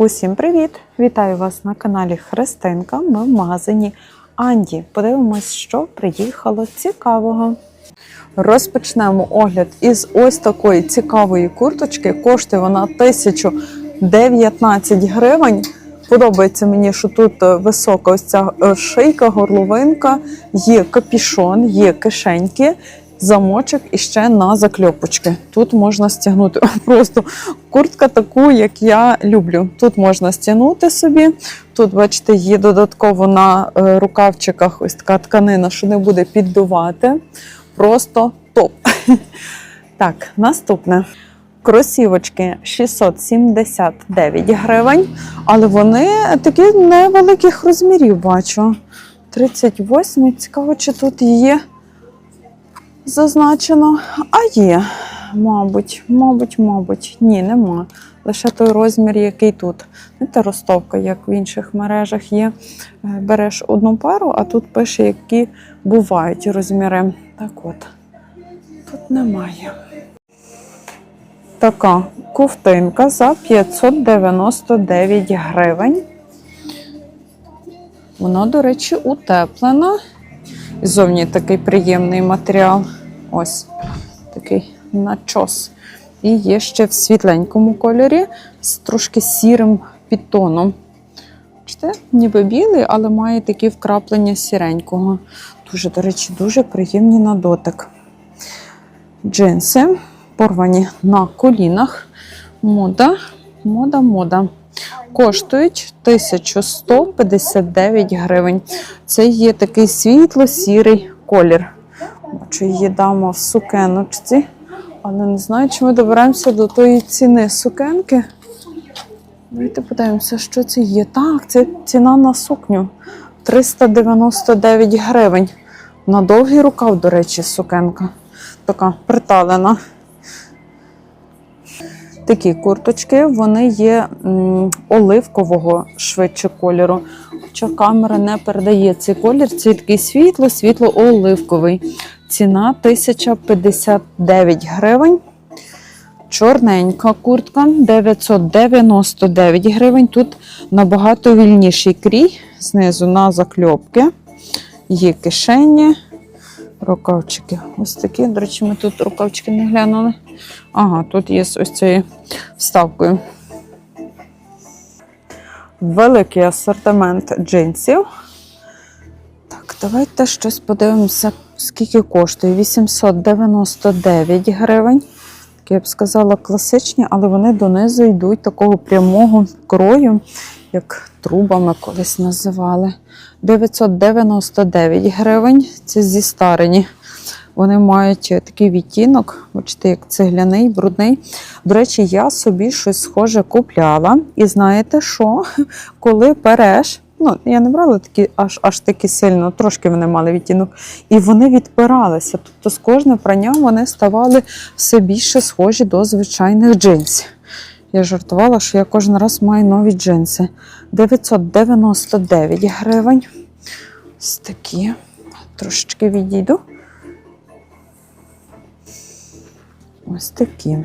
Усім привіт! Вітаю вас на каналі Христинка. Ми в магазині Анді. Подивимось, що приїхало цікавого. Розпочнемо огляд із ось такої цікавої курточки. Коштує вона 1019 гривень. Подобається мені, що тут е, висока ось ця е, шийка, горловинка, є капішон, є кишеньки, замочок і ще на закльопочки. Тут можна стягнути просто куртка таку, як я люблю. Тут можна стягнути собі. Тут, бачите, є додатково на е, рукавчиках ось така тканина, що не буде піддувати. Просто топ. Так, наступне. Кросівочки 679 гривень, але вони такі невеликих розмірів бачу. 38. Цікаво, чи тут є зазначено. А є, мабуть, мабуть, мабуть. Ні, нема. Лише той розмір, який тут. Знаєте, ростовка, як в інших мережах є. Е, Береш одну пару, а тут пише, які бувають розміри. Так от, тут немає. Така ковтинка за 599 гривень. Вона, до речі, утеплена. Зовні такий приємний матеріал. Ось такий начос. І є ще в світленькому кольорі з трошки сірим підтоном. Бачите, ніби білий, але має такі вкраплення сіренького. Дуже, до речі, дуже приємні на дотик. Джинси порвані на колінах. Мода, мода, мода. Коштують 1159 гривень. Це є такий світло-сірий колір. Бачу, її дама в сукеночці, але не знаю, чи ми доберемося до тої ціни сукенки. Давайте подивимося, що це є. Так, це ціна на сукню 399 гривень. На довгий рукав, до речі, сукенка. Така приталена. Такі курточки, вони є м, оливкового швидше кольору. Хоча камера не передає цей колір, це такий світло, світло-оливковий. Ціна 1059 гривень. Чорненька куртка 999 гривень. Тут набагато вільніший крій, знизу на закльопки. Є кишені, рукавчики. Ось такі. До речі, ми тут рукавчики не глянули. Ага, тут є ось цією вставкою. Великий асортимент джинсів. Так, давайте щось подивимося, скільки коштує. 899 гривень. Я б сказала, класичні, але вони донизу йдуть такого прямого крою, як трубами колись називали. 999 гривень. Це зі старені. Вони мають такий відтінок, бачите, як цегляний, брудний. До речі, я собі щось схоже купляла. І знаєте що? Коли переш, ну я не брала такі аж аж такі сильно, трошки вони мали відтінок, і вони відпиралися. Тобто з кожним пранням вони ставали все більше схожі до звичайних джинсів. Я жартувала, що я кожен раз маю нові джинси. 999 гривень. Ось такі. Трошечки відійду. Ось такі.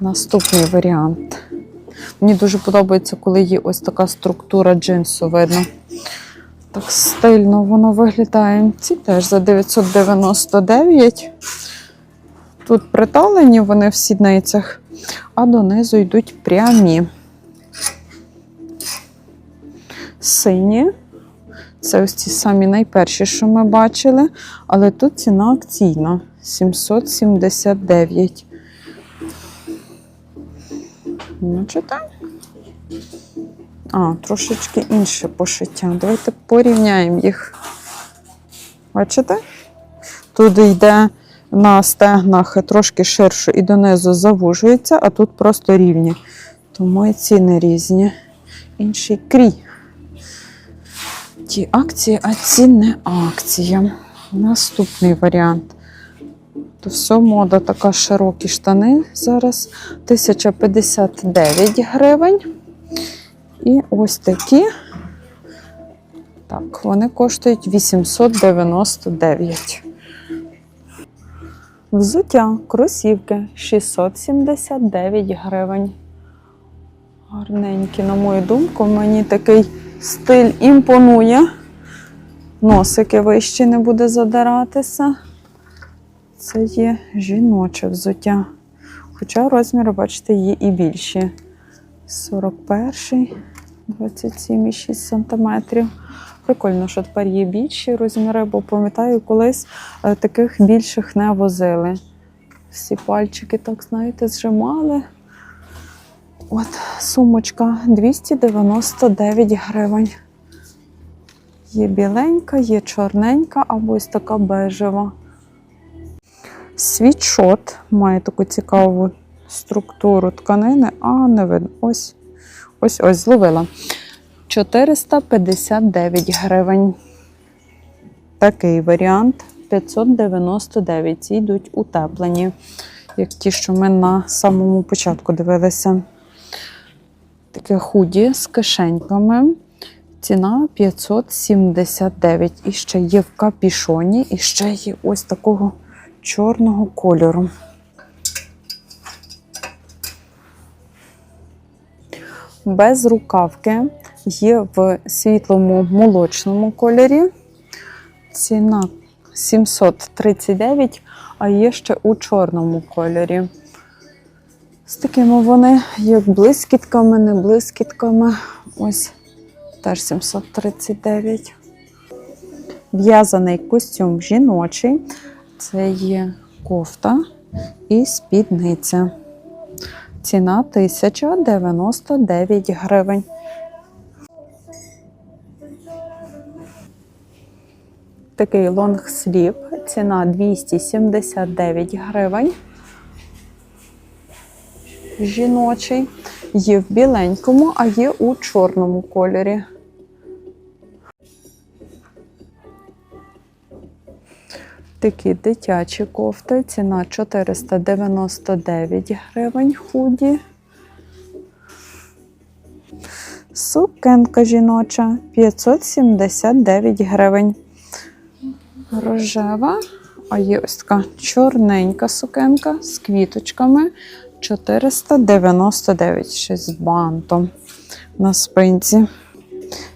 Наступний варіант. Мені дуже подобається, коли є ось така структура джинсу, видно. Так стильно воно виглядає. Ці теж за 999. Тут приталені вони в сідницях, а донизу йдуть прямі. Сині. Це ось ці самі найперші, що ми бачили, але тут ціна акційна 779. Бачите? А, трошечки інше пошиття. Давайте порівняємо їх. Бачите? Тут йде на стегнах трошки ширше і донизу завужується, а тут просто рівні. Тому і ціни різні. Інший крій. Ті акції, а ці не акція. Наступний варіант. То все, мода така широкі штани зараз 1059 гривень. І ось такі. Так, вони коштують 899. Взуття кросівки 679 гривень. Гарненькі, на мою думку, мені такий стиль імпонує. Носики вище не буде задиратися. Це є жіноче взуття. Хоча розміри, бачите, є і більші. 41, 27,6 см. Прикольно, що тепер є більші розміри, бо пам'ятаю, колись е, таких більших не возили. Всі пальчики, так, знаєте, зжимали. От сумочка 299 гривень. Є біленька, є чорненька або ось така бежева. Світшот має таку цікаву структуру тканини, а не видно. Ось, ось, ось, зловила. 459 гривень. Такий варіант 599. Ці йдуть утеплені, як ті, що ми на самому початку дивилися. Таке худі з кишеньками. Ціна 579. І ще є в капішоні, і ще є ось такого чорного кольору. Без рукавки є в світлому молочному кольорі. Ціна 739, а є ще у чорному кольорі. З такими вони, як блискітками, не блискітками. Ось теж 739. В'язаний костюм жіночий. Це є кофта і спідниця. Ціна 1099 гривень. Такий лонгсліп, ціна 279 гривень. Жіночий. Є в біленькому, а є у чорному кольорі. Такі дитячі кофти. Ціна 499 гривень худі. Сукенка жіноча 579 гривень. Рожева, а є ось така чорненька сукенка з квіточками 499 ще з бантом на спинці.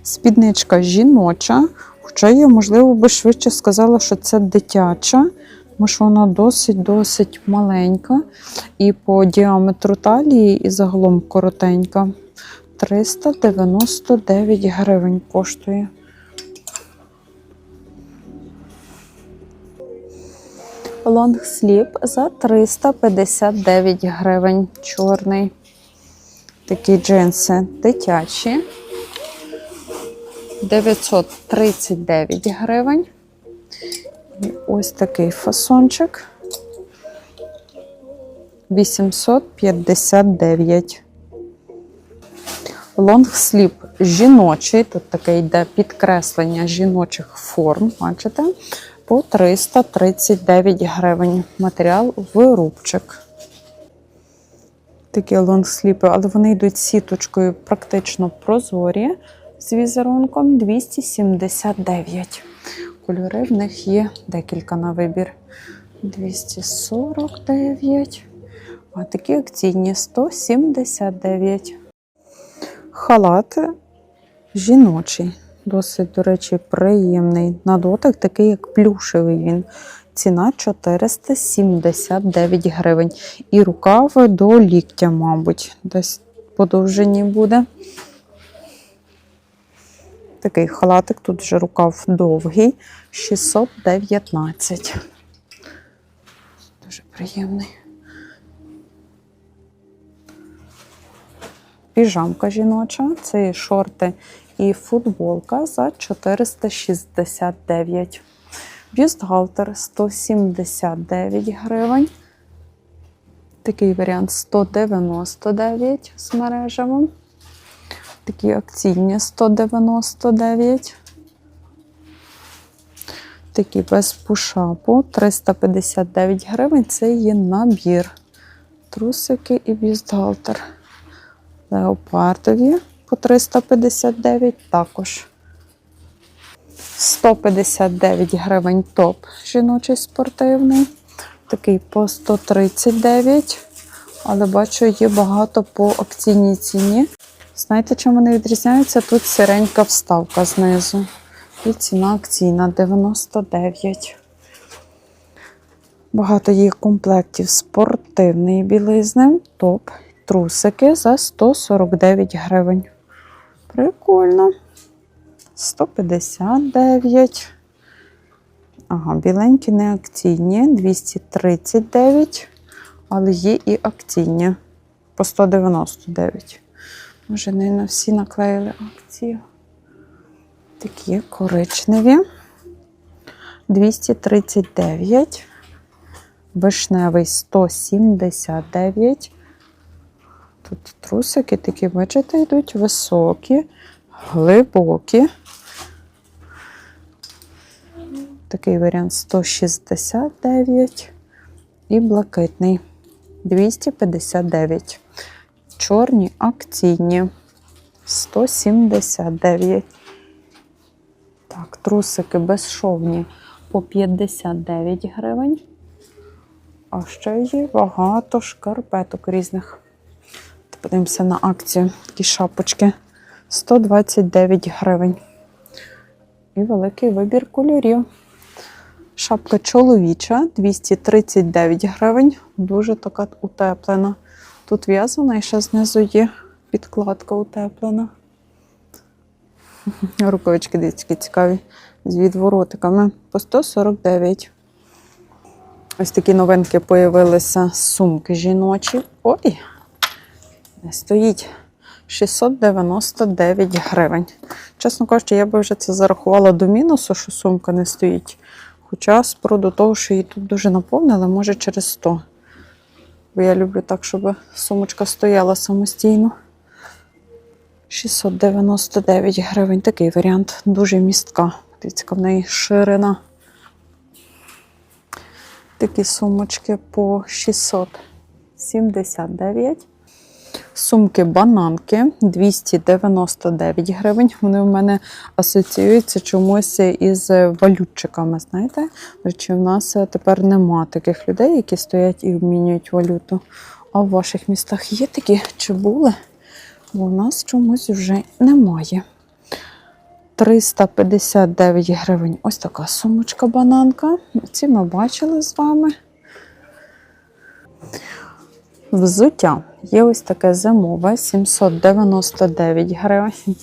Спідничка жіноча, хоча я, можливо, би швидше сказала, що це дитяча, тому що вона досить-досить маленька. І по діаметру талії, і загалом коротенька. 399 гривень коштує. Лонгсліп за 359 гривень. Чорний. Такі джинси дитячі. 939 гривень. І ось такий фасончик. 859. Лонгсліп жіночий. Тут таке йде підкреслення жіночих форм. Бачите? По 339 гривень. Матеріал вирубчик. Такі лонгсліпи, але вони йдуть сіточкою практично прозорі з візерунком 279. Кольори в них є декілька на вибір. 249. А такі акційні 179. Халат жіночий. Досить, до речі, приємний. На дотик такий, як плюшевий він. Ціна 479 гривень. І рукав до ліктя, мабуть, десь по довжині буде. Такий халатик, тут вже рукав довгий, 619. Дуже приємний. Піжамка жіноча, це і шорти і футболка за 469. Бюстгальтер 179 гривень. Такий варіант 199 з мережевим. Такі акційні 199. Такі без пушапу 359 гривень. Це є набір. Трусики і бюстгальтер. Леопардові по 359 також. 159 гривень топ жіночий спортивний. Такий по 139. Але бачу, є багато по акційній ціні. Знаєте, чим вони відрізняються? Тут сіренька вставка знизу. І ціна акційна 99. Багато є комплектів спортивної білизни, топ, трусики за 149 гривень. Прикольно. 159. Ага, біленькі не акційні, 239, але є і акційні по 199. Може, не на всі наклеїли акцію. Такі коричневі. 239. Вишневий 179. Тут трусики такі, бачите, йдуть високі, глибокі. Такий варіант 169 і блакитний 259. Чорні акційні 179. Так, трусики безшовні по 59 гривень. А ще є багато шкарпеток різних. Подивимося на акцію. Такі шапочки 129 гривень. І великий вибір кольорів. Шапка чоловіча 239 гривень. Дуже така утеплена. Тут в'язана і ще знизу є підкладка утеплена. Рукавички які цікаві з відворотиками по 149. Ось такі новинки появилися сумки жіночі. Ой, стоїть 699 гривень. Чесно кажучи, я би вже це зарахувала до мінусу, що сумка не стоїть. Хоча спору того, що її тут дуже наповнили, може через 100. Бо я люблю так, щоб сумочка стояла самостійно. 699 гривень. Такий варіант. Дуже містка. Дивіться, в неї ширина. Такі сумочки по 679. Сумки бананки 299 гривень. Вони у мене асоціюються чомусь із валютчиками. Знаєте, речі, в нас тепер нема таких людей, які стоять і обмінюють валюту. А в ваших містах є такі чи були? Бо у нас чомусь вже немає. 359 гривень. Ось така сумочка бананка. Ці ми бачили з вами. Взуття. Є ось таке зимове 799 гривень.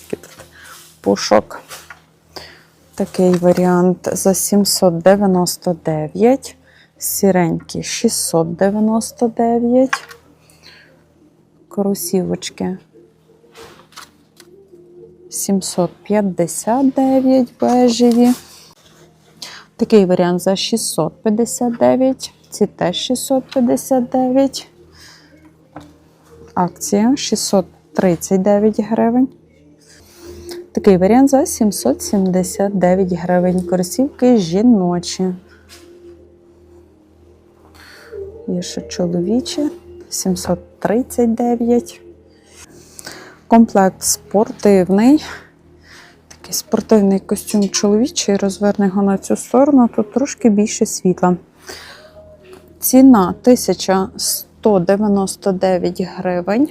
Пушок. Такий варіант за 799. Сіренький 699. Кросівочки 759 бежеві. Такий варіант за 659. Ці теж 659. Акція 639 гривень. Такий варіант за 779 гривень. Кросівки жіночі. Є ще чоловічі 739. Комплект спортивний. Такий спортивний костюм чоловічий. Розверне його на цю сторону. Тут трошки більше світла. Ціна 1199 гривень.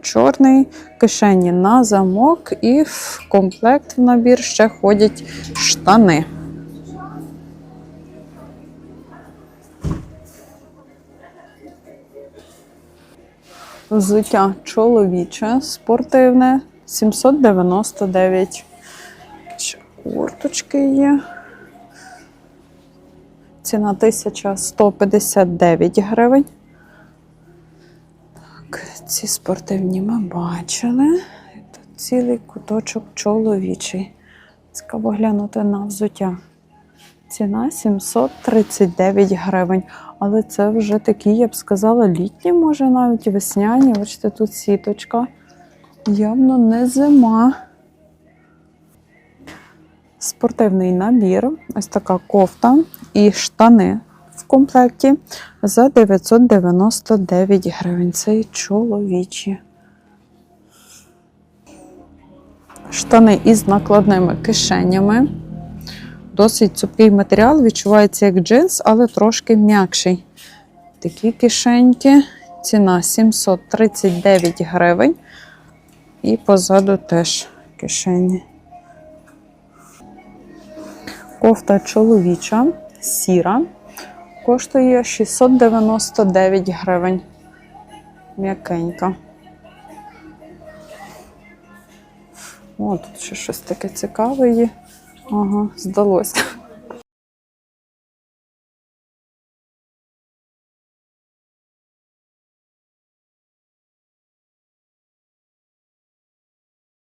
Чорний, кишені на замок, і в комплект в набір ще ходять штани. Взуття чоловіче, спортивне 799. Курточки є. Ціна 1159 гривень. Так, ці спортивні ми бачили. І Тут цілий куточок чоловічий. Цікаво глянути на взуття. Ціна 739 гривень. Але це вже такі, я б сказала, літні, може навіть весняні. Бачите, тут сіточка. Явно не зима. Спортивний набір. Ось така кофта і штани в комплекті за 999 гривень. Це чоловічі. Штани із накладними кишенями. Досить цупкий матеріал, відчувається як джинс, але трошки м'якший. Такі кишеньки. Ціна 739 гривень. І позаду теж кишені. Кофта чоловіча, сіра, коштує 699 гривень. М'якенька. О, тут ще щось таке цікаве є. Ага, здалося.